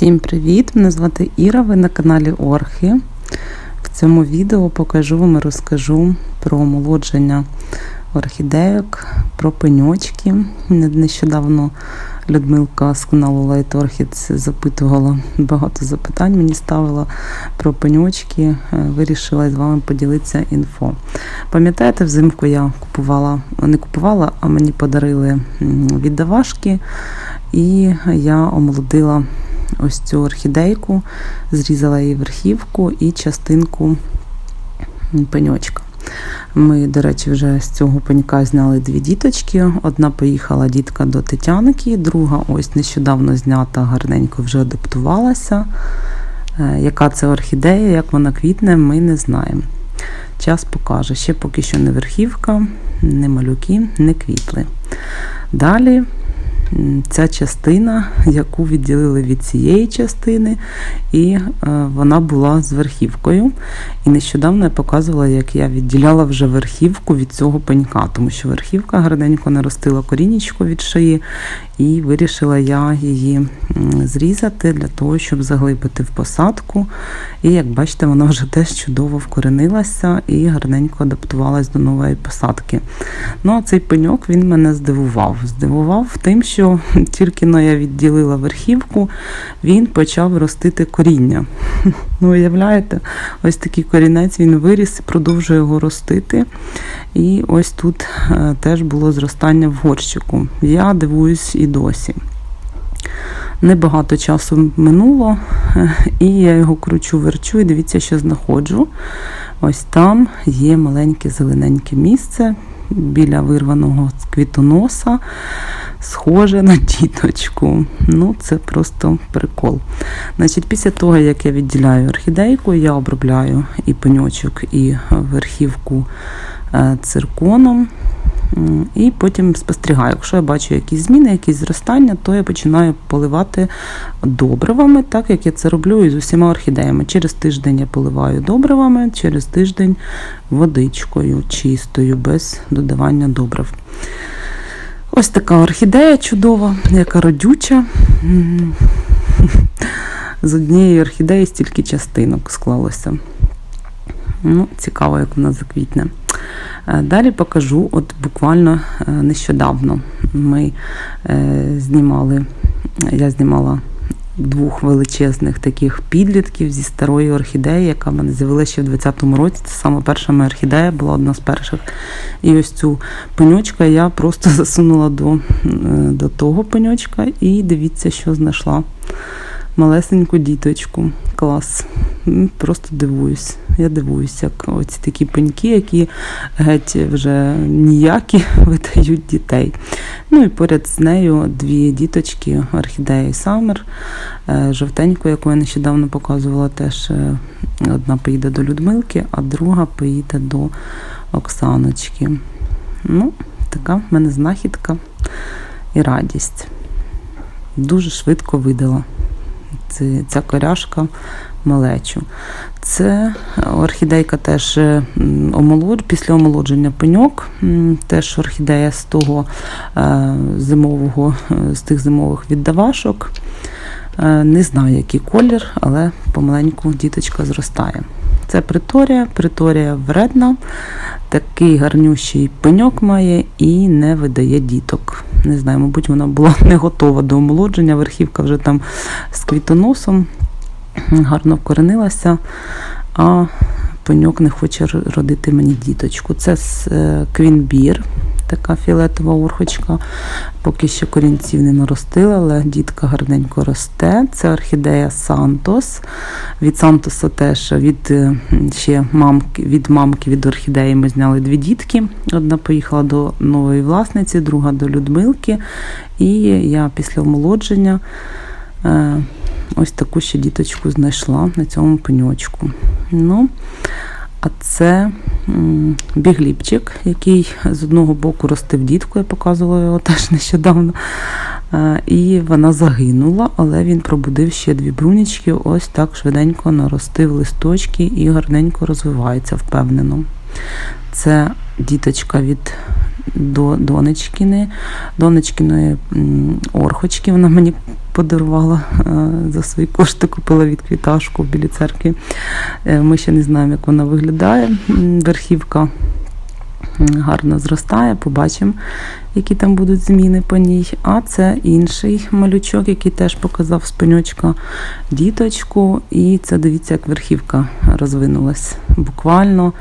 Всім привіт! Мене звати Іра, ви на каналі Орхи. В цьому відео покажу вам і розкажу про омолодження орхідейок, про пеньочки. Нещодавно Людмилка з каналу Light Orchids запитувала багато запитань, мені ставила про пеньочки. Е, Вирішила з вами поділитися інфо. Пам'ятаєте, взимку я купувала, не купувала, а мені подарили віддавашки, і я омолодила ось цю орхідейку, зрізала її верхівку і частинку пеньочка. Ми, до речі, вже з цього пенька зняли дві діточки. Одна поїхала дітка до Тетянки, друга ось нещодавно знята, гарненько вже адаптувалася. Е, Яка це орхідея, як вона квітне, ми не знаємо. Час покаже. Ще поки що не верхівка, не малюки, не квітли. Далі ця частина, яку відділили від цієї частини, і е, вона була з верхівкою. І нещодавно я показувала, як я відділяла вже верхівку від цього пенька, тому що верхівка гарненько наростила корінечко від шиї, і вирішила я її зрізати для того, щоб заглибити в посадку. І як бачите, вона вже теж чудово вкоренилася і гарненько адаптувалась до нової посадки. Ну, а цей пеньок він мене здивував. Здивував тим, що тільки но я відділила верхівку, він почав ростити коріння. Ну, уявляєте, ось такий корінець він виріс продовжує його ростити. І ось тут е, теж було зростання в горщику. Я дивуюсь і досі. Небагато часу минуло, е, і я його кручу, верчу, і дивіться, що знаходжу. Ось там є маленьке зелененьке місце біля вирваного квітоноса, схоже на діточку. Ну, це просто прикол. Значить, після того, як я відділяю орхідейку, я обробляю і пеньочок, і верхівку е, цирконом. І потім спостерігаю. Якщо я бачу якісь зміни, якісь зростання, то я починаю поливати добривами, так як я це роблю і з усіма орхідеями. Через тиждень я поливаю добривами, через тиждень водичкою чистою, без додавання добрив. Ось така орхідея чудова, яка родюча. З однієї орхідеї стільки частинок склалося. Ну, цікаво, як вона заквітне. Е, Далі покажу, от буквально е, нещодавно ми е, знімали, я знімала двох величезних таких підлітків зі старої орхідеї, яка в мене з'явилася ще в 20-му році. Це саме перша моя орхідея, була одна з перших. І ось цю пеньочка я просто засунула до, е, до того пеньочка і дивіться, що знайшла. Малесеньку діточку. Клас. Просто дивуюсь. Я дивуюсь, як оці такі пеньки, які геть вже ніякі видають дітей. Ну і поряд з нею дві діточки, орхідея і Самер, е, жовтеньку, яку я нещодавно показувала, теж е, одна поїде до Людмилки, а друга поїде до Оксаночки. Ну, така в мене знахідка і радість. Дуже швидко видала ця коряшка малечу. Це орхідейка теж е, омолод, після омолодження пеньок, теж орхідея з того е, зимового, е, з тих зимових віддавашок. Е, Не знаю, який колір, але помаленьку діточка зростає. Це приторія, приторія вредна, такий гарнющий пеньок має і не видає діток. Не знаю, мабуть, вона була не готова до омолодження. Верхівка вже там з квітоносом гарно вкоренилася, а пеньок не хоче родити мені діточку. Це з е, квінбір, така фіолетова урхочка. Поки що корінців не наростила, але дітка гарненько росте. Це орхідея Сантос. Від Сантоса теж від е, ще мамки, від мамки від орхідеї ми зняли дві дітки. Одна поїхала до нової власниці, друга до Людмилки. І я після омолодження ось таку ще діточку знайшла на цьому пеньочку. Ну, а це бігліпчик, який з одного боку ростив дітку, я показувала його теж нещодавно. Е, І вона загинула, але він пробудив ще дві брунічки, ось так швиденько наростив листочки і гарненько розвивається впевнено. Це діточка від до донечкини, донечкиної орхочки. Вона мені подарувала е, за свої кошти, купила від квіташку в білій церкві. Е, Ми ще не знаємо, як вона виглядає. Верхівка гарно зростає, побачимо, які там будуть зміни по ній. А це інший малючок, який теж показав з пеньочка діточку. І це дивіться, як верхівка розвинулась буквально.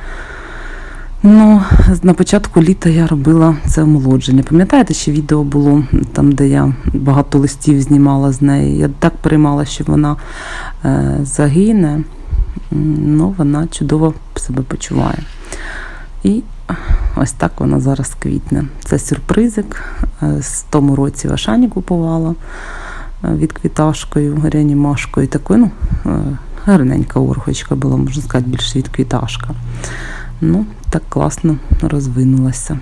Ну, на початку літа я робила це омолодження. Пам'ятаєте, ще відео було там, де я багато листів знімала з неї. Я так переймала, що вона е, загине, ну вона чудово себе почуває. І ось так вона зараз квітне. Це сюрпризик. Е, З тому році в Ашані купувала е, від квіташкою, реанімашкою. Такою, ну, гарненька орхочка була, можна сказати, більше від квіташка. Ну, так класно розвинулася.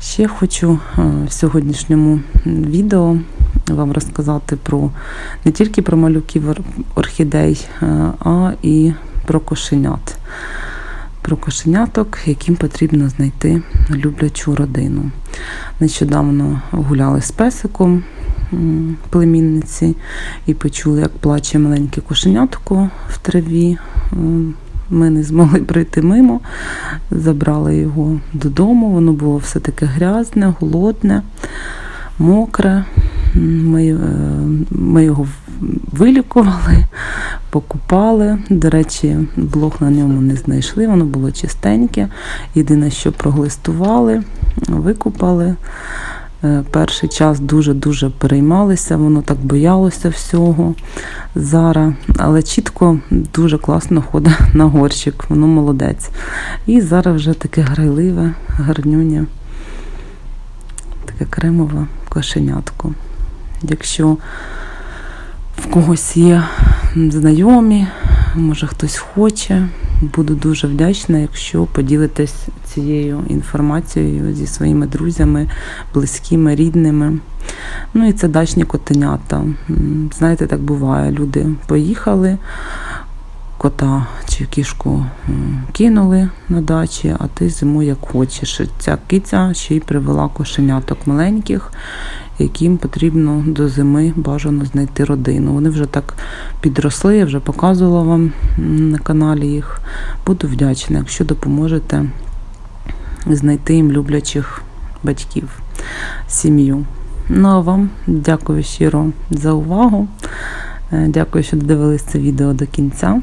Ще хочу е, в сьогоднішньому відео вам розказати про не тільки про малюків орхідей, е, а і про кошенят. Про кошеняток, яким потрібно знайти люблячу родину. Нещодавно гуляли з песиком племінниці і почули, як плаче маленьке кошенятко в траві. Ми не змогли пройти мимо, забрали його додому. Воно було все таке грязне, голодне, мокре. Ми, е, ми його вилікували, покупали. До речі, блох на ньому не знайшли, воно було чистеньке. Єдине, що проглистували, викупали. Е, Перший час дуже-дуже переймалися, воно так боялося всього зараз, але чітко дуже класно ходить на горщик, воно молодець. І зараз вже таке грайливе, гарнюнє, таке кремове кошенятко. Якщо в когось є знайомі, може хтось хоче, буду дуже вдячна, якщо поділитесь цією інформацією зі своїми друзями, близькими, рідними. Ну і це дачні котенята. Знаєте, так буває. Люди поїхали, кота чи кішку кинули на дачі, а ти зиму як хочеш. Ця киця ще й привела кошеняток маленьких, яким потрібно до зими бажано знайти родину. Вони вже так підросли, я вже показувала вам на каналі їх. Буду вдячна, якщо допоможете знайти їм люблячих батьків, сім'ю. Ну а вам дякую щиро за увагу. Е, Дякую, що додивились це відео до кінця.